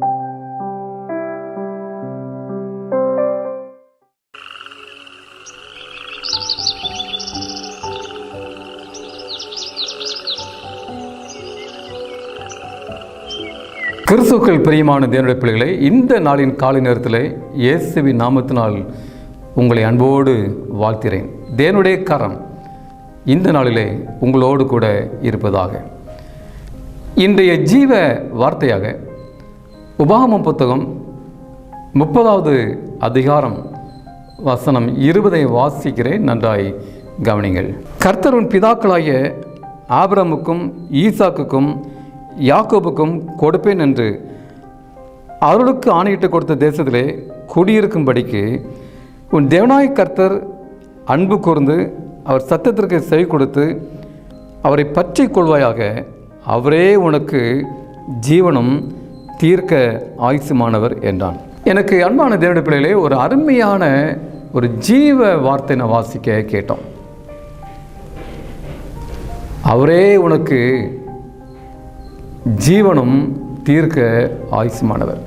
கிறிஸ்துக்கள் பிரியமான தேவனுடைய பிள்ளைகளை இந்த நாளின் காலை நேரத்தில் இயேசுவின் நாமத்தினால் உங்களை அன்போடு வாழ்த்திறேன் தேவனுடைய கரம் இந்த நாளிலே உங்களோடு கூட இருப்பதாக. இன்றைய ஜீவ வார்த்தையாக உபாகமம் புத்தகம் முப்பதாவது அதிகாரம் வசனம் இருபதை வாசிக்கிறேன் நன்றாய் கவனிங்கள். கர்த்தருன் பிதாக்களாகிய ஆபிரமுக்கும் ஈசாக்குக்கும் யாக்கோபுக்கும் கொடுப்பேன் என்று அவர்களுக்கு ஆணையிட்டு கொடுத்த தேசத்திலே குடியிருக்கும்படிக்கு உன் தேவனாய் கர்த்தர் அன்பு கூர்ந்து அவர் சத்தத்திற்கு செவி கொடுத்து அவரை பற்றி கொள்வாயாக. அவரே உனக்கு ஜீவனும் தீர்க்க ஆயுசுமானவர் என்றான். எனக்கு அன்பான தேவனுடைய பிள்ளைகளே ஒரு அருமையான ஒரு ஜீவ வார்த்தை நான் வாசிக்க கேட்டோம். அவரே உனக்கு ஜீவனும் தீர்க்க ஆயுசுமானவர்.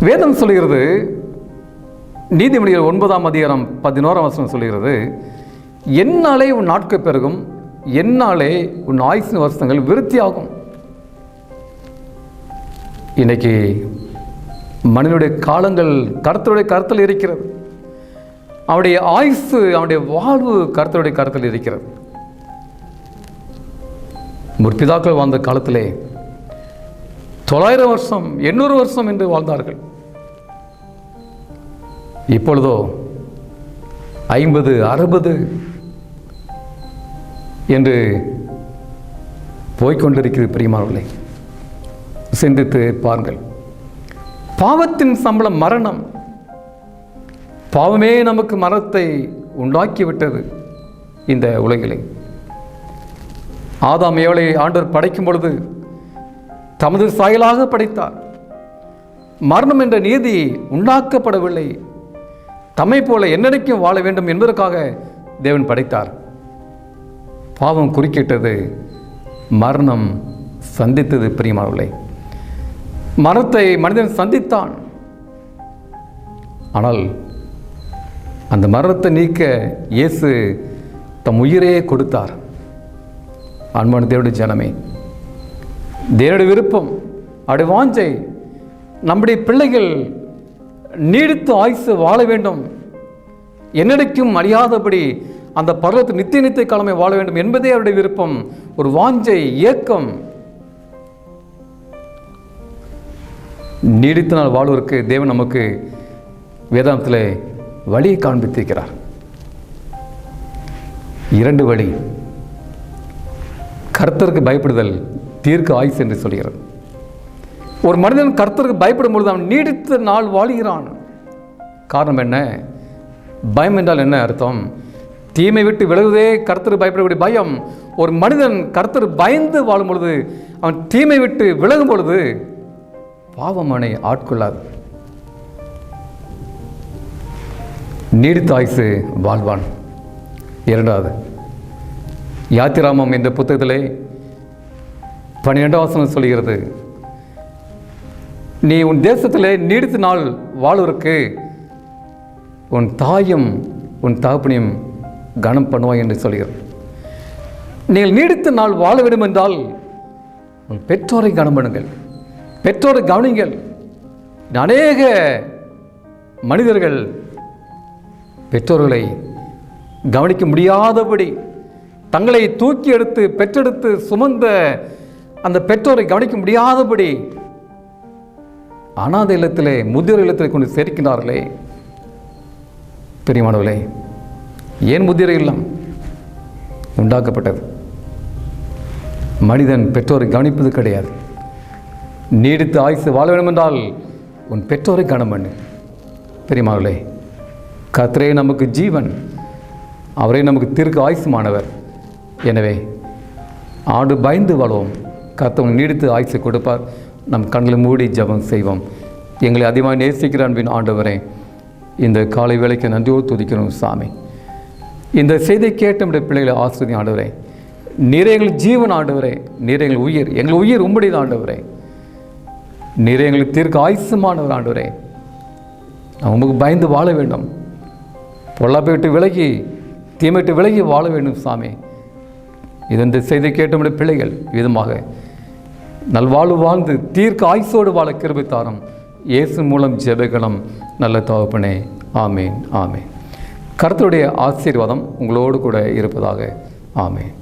வேதம் சொல்கிறது நீதிமொழிகள் ஒன்பதாம் அதிகாரம் பதினோராம் வருஷம் சொல்கிறது என்னாலே உன் நாட்கள் பெருகும் என்னாலே உன் ஆயுசு வருஷங்கள் விருத்தியாகும். இன்னைக்கு மனிதனுடைய காலங்கள் கருத்தருடைய கருத்தில் இருக்கிறது. அவனுடைய ஆயுசு அவனுடைய வாழ்வு கருத்துடைய கருத்தில் இருக்கிறது. முற்பிதாக்கள் வாழ்ந்த காலத்திலே தொள்ளாயிரம் வருஷம் எண்ணூறு வருஷம் என்று வாழ்ந்தார்கள். இப்பொழுதோ ஐம்பது அறுபது என்று போய்கொண்டிருக்கிறது பிரியமானவர்களே. சிந்தித்து பாருங்கள். பாவத்தின் சம்பளம் மரணம். பாவமே நமக்கு மரணத்தை உண்டாக்கிவிட்டது இந்த உலகிலே. ஆதாம் ஏவலை ஆண்டவர் படைக்கும் பொழுது தமது சாயலாக படைத்தார். மரணம் என்ற நீதி உண்டாக்கப்படவில்லை. தம்மை போல என்னைக்கும் வாழ வேண்டும் என்பதற்காக தேவன் படைத்தார். பாவம் குறுக்கிட்டது மரணம் சந்தித்தது பிரியமானவர்களே. மரத்தை மனிதன் சந்தித்தான். ஆனால் அந்த மரணத்தை நீக்க இயேசு தம் உயிரே கொடுத்தார். அன்பான தேவனுடைய ஜனமே தேவனுடைய விருப்பம் அவருடைய வாஞ்சை நம்முடைய பிள்ளைகள் நீடித்து ஆயுசு வாழ வேண்டும். என்னடைக்கும் அறியாதபடி அந்த பருவத்து நித்திய நித்திய காலமே வாழ வேண்டும் என்பதே அவருடைய விருப்பம். ஒரு வாஞ்சை ஏக்கம் நீடித்த நாள் வாழ்வதற்கு தேவன் நமக்கு வேதாந்தத்தில் வழியை காண்பித்திருக்கிறார். இரண்டு வழி. கர்த்தருக்கு பயப்படுதல் தீர்க்க ஆயுசு என்று சொல்கிறது. ஒரு மனிதன் கர்த்தருக்கு பயப்படும் பொழுது அவன் நீடித்த நாள் வாழ்கிறான். காரணம் என்ன? பயம் என்றால் என்ன அர்த்தம்? தீமை விட்டு விலகுவதே கர்த்தர் பயப்படக்கூடிய பயம். ஒரு மனிதன் கர்த்தர் பயந்து வாழும் பொழுது அவன் தீமை விட்டு விலகும் பொழுது பாவம் அவனை ஆட்கொள்ளாது நீடித்தாய்சு வாழ்வான். இரண்டாவது யாத்திராமம் என்ற புத்தகத்திலே பன்னிரெண்டாம் வசனம் சொல்கிறது நீ உன் தேசத்திலே நீடித்த நாள் வாழ்வதற்கு உன் தாயும் உன் தகப்பனையும் கனம் பண்ணுவாய் என்று சொல்கிறது. நீங்கள் நீடித்த நாள் வாழ வேண்டும் என்றால் உன் பெற்றோரை கனம் பண்ணுங்கள். பெற்றோரை கவனிங்கள். அநேக மனிதர்கள் பெற்றோர்களை கவனிக்க முடியாதபடி தங்களை தூக்கி எடுத்து பெற்றெடுத்து சுமந்த அந்த பெற்றோரை கவனிக்க முடியாதபடி அனாதை இல்லத்திலே முதியோர் இல்லத்திலே கொண்டு சேர்க்கிறார்களே. பெரியமானவர்களே ஏன் முதியோர் இல்லம் உண்டாக்கப்பட்டது? மனிதன் பெற்றோரை கவனிப்பது கிடையாது. நீடித்து ஆயுசு வாழ வேண்டும் என்றால் உன் பெற்றோரை கனம் பண்ணு. பெரியமானவர்களே கர்த்தரே நமக்கு ஜீவன். அவரே நமக்கு தீர்க்க ஆயுசுமானவர். எனவே ஆடு பயந்து வாழ்வோம். கத்தவன் நீடித்து ஆயுசை கொடுப்பார். நம் கண்களை மூடி ஜெபம் செய்வோம். எங்களை அதிகமாக நேசிக்கிற அன்பின் ஆண்டவரே இந்த காலை வேளைக்கு நன்றியோடு துதிக்கிறோம் சாமி. இந்த செய்தியை கேட்ட நம்முடைய பிள்ளைகளை ஆசிரியர் ஆண்டவரே நிறைய எங்கள் ஜீவன் ஆண்டவரே நிறைய எங்கள் உயிர். எங்கள் உயிர் உம்முடையது ஆண்டவரே. நீரே எங்களுக்கு தீர்க்க ஆயுசமானவர் ஆண்டவரே. நான் உமக்கு பயந்து வாழ வேண்டும். பொல்லாப்பை விட்டு விலகி தீமைட்டு விலகி வாழ வேண்டும் சாமி. இது இந்த செய்தி கேட்டமுடைய பிள்ளைகள் விதமாக நல்வாழ்வு வாழ்ந்து தீர்க்க ஆயுசோடு வாழ கிருபை தாரம். இயேசு மூலம் ஜெபகலம் நல்ல தகப்பனே. ஆமேன் ஆமேன். கருத்துடைய ஆசீர்வாதம் உங்களோடு கூட இருப்பதாக. ஆமேன்.